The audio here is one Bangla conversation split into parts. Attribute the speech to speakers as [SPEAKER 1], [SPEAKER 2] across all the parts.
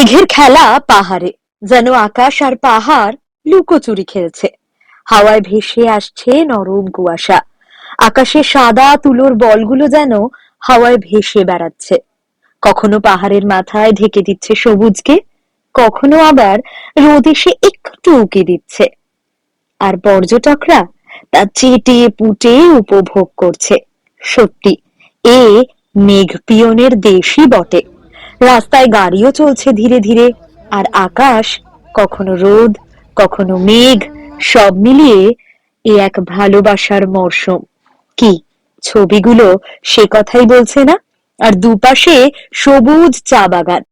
[SPEAKER 1] মেঘের খেলা পাহাড়ে। যেন আকাশ আর পাহাড় লুকোচুরি খেলছে। হাওয়ায় ভেসে আসছে নরম কুয়াশা। আকাশে সাদা তুলোর বলগুলো যেন হাওয়ায় ভেসে বেড়াচ্ছে। কখনো পাহাড়ের মাথায় ঢেকে দিচ্ছে সবুজকে, কখনো আবার রোদ এসে একটু উকি দিচ্ছে। আর পর্যটকরা তা চেটে পুটে উপভোগ করছে। সত্যি, এ মেঘ পিয়নের দেশই বটে। রাস্তায় গাড়িও চলছে ধীরে ধীরে, আর আকাশ, কখনো রোদ, কখনো মেঘ, সব মিলিয়ে এ এক ভালোবাসার মরশুম। কি, ছবিগুলো সে কথাই বলছে না? আর দুপাশে সবুজ চা বাগান।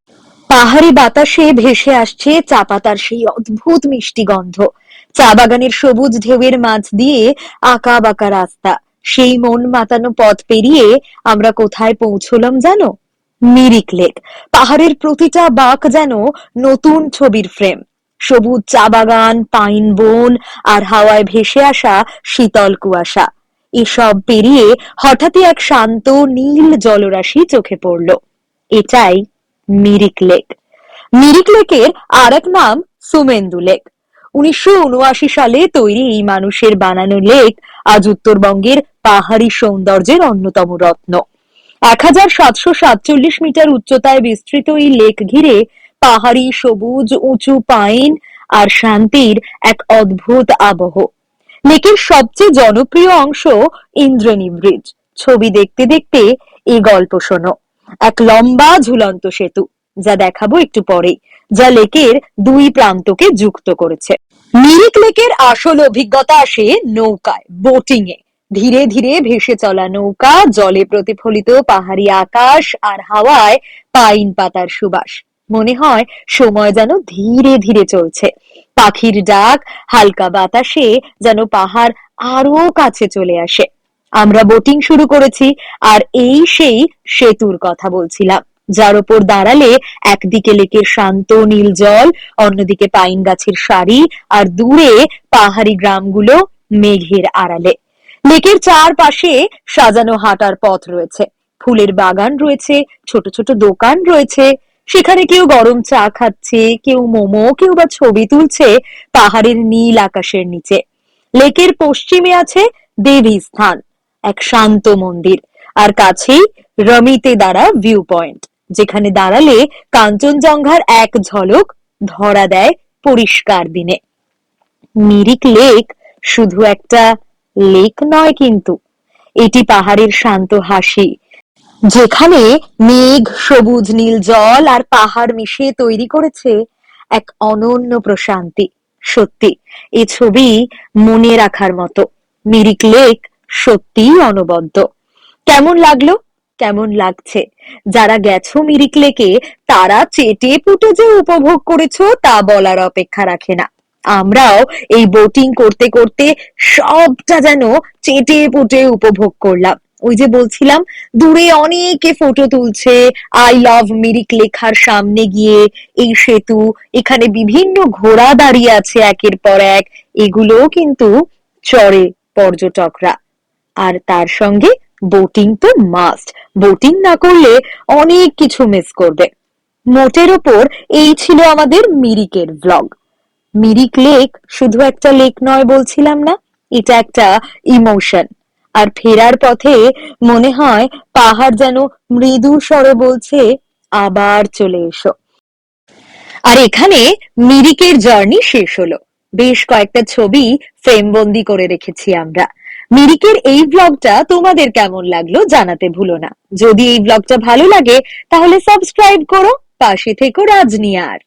[SPEAKER 1] পাহাড়ি বাতাসে ভেসে আসছে চা পাতার সেই অদ্ভুত মিষ্টি গন্ধ। চা বাগানের সবুজ ঢেউয়ের মাঝ দিয়ে আঁকা বাঁকা রাস্তা। সেই মন মাতানো পথ পেরিয়ে আমরা কোথায় পৌঁছলাম জানো? মিরিক লেক। পাহাড়ের প্রতিটা বাঁক যেন নতুন ছবির ফ্রেম। সবুজ চা বাগান, পাইন বন আর হাওয়ায় ভেসে আসা শীতল কুয়াশা। এসব পেরিয়ে হঠাৎই এক শান্ত নীল জলরাশি চোখে পড়ল। এটাই মিরিক লেক। মিরিক লেকের আর এক নাম সুমেন্দু লেক। উনিশশো উনআশি সালে তৈরি এই মানুষের বানানো লেক আজ উত্তরবঙ্গের পাহাড়ি সৌন্দর্যের অন্যতম রত্ন। এক হাজার সাতশো সাতচল্লিশ মিটার উচ্চতায় বিস্তৃত এই লেক ঘিরে পাহাড়ি, সবুজ, উঁচু, পাইন আর শান্তির এক অদ্ভুত আবহ। লেকের সবচেয়ে জনপ্রিয় অংশ ইন্দ্রাণী ব্রিজ। ছবি দেখতে দেখতে এই গল্প শোনো। এক লম্বা ঝুলন্ত সেতু, যা দেখাবো একটু পরে যা লেকের দুই প্রান্তকে যুক্ত করেছে। মিরিক লেকের আসল অভিজ্ঞতা আসে নৌকায় বোটিং এ ধীরে ধীরে ভেসে চলা নৌকা, জলে প্রতিফলিত পাহাড়ি আকাশ আর হাওয়ায় পাইন পাতার সুবাস। মনে হয় সময় যেন ধীরে ধীরে চলছে। পাখির ডাক, হালকা বাতাসে যেন পাহাড় আরও কাছে চলে আসে। আমরা বোটিং শুরু করেছি আর এই সেই সেতুর কথা বলছিলাম। যার ওপর দাঁড়ালে একদিকে লেকের শান্ত নীল জল, অন্যদিকে পাইন গাছের সারি আর দূরে পাহাড়ি গ্রামগুলো মেঘের আড়ালে। লেকের চারপাশে সাজানো হাঁটার পথ রয়েছে। ফুলের বাগান রয়েছে, ছোট ছোট দোকান রয়েছে। সেখানে কেউ গরম চা খাচ্ছে, কেউ মোমো, কেউ বা ছবি তুলছে পাহাড়ের নীল আকাশের নিচে। লেকের পশ্চিমে আছে দেবী স্থান এক শান্ত মন্দির। আর কাছেই রমিতে দ্বারা ভিউ পয়েন্ট যেখানে দাঁড়ালে কাঞ্চনজঙ্ঘার এক ঝলক ধরা দেয় পরিষ্কার দিনে। মিরিক লেক শুধু একটা লেক নয় কিন্তু, এটি পাহাড়ের শান্ত হাসি। যেখানে মেঘ, সবুজ নীল জল আর পাহাড় মিশিয়ে তৈরি করেছে এক অনন্য প্রশান্তি। সত্যি এই ছবি মনে রাখার মতো। মিরিক লেক সত্যিই অনবদ্য। কেমন লাগল? কেমন লাগছে? যারা গেছো মিরিক লেকে, তারা চেটে পুটে যে উপভোগ করেছ তা বলার অপেক্ষা রাখে না। আমরাও এই বোটিং করতে করতে সবটা যেন চেটে পুটে উপভোগ করলাম। ওই যে বলছিলাম, দূরে অনেকে ফটো তুলছে আই লাভ মিরিক লেখার সামনে গিয়ে এই সেতু, এখানে বিভিন্ন ঘোড়া দাঁড়িয়ে আছে একের পর এক, এগুলোও কিন্তু চড়ে পর্যটকরা। আর তার সঙ্গে বোটিং তো মাস্ট বোটিং না করলে অনেক কিছু মিস করবে। মোটের ওপর এই ছিল আমাদের মিরিকের ব্লগ মিরিক লেক শুধু একটা লেক নয় বলছিলাম না, এটা একটা ইমোশন। আর ফেরার পথে মনে হয় পাহাড় যেন মৃদু স্বরে বলছে, আবার চলে এসো। আর এখানে মিরিকের জার্নি শেষ হলো। বেশ কয়েকটা ছবি ফ্রেমবন্দি করে রেখেছি আমরা। মিরিকের এই ব্লগটা তোমাদের কেমন লাগল জানাতে ভুলো না। যদি এই ব্লগটা ভালো লাগে, তাহলে সাবস্ক্রাইব করো, পাশে থেকো রাজনিয়ার।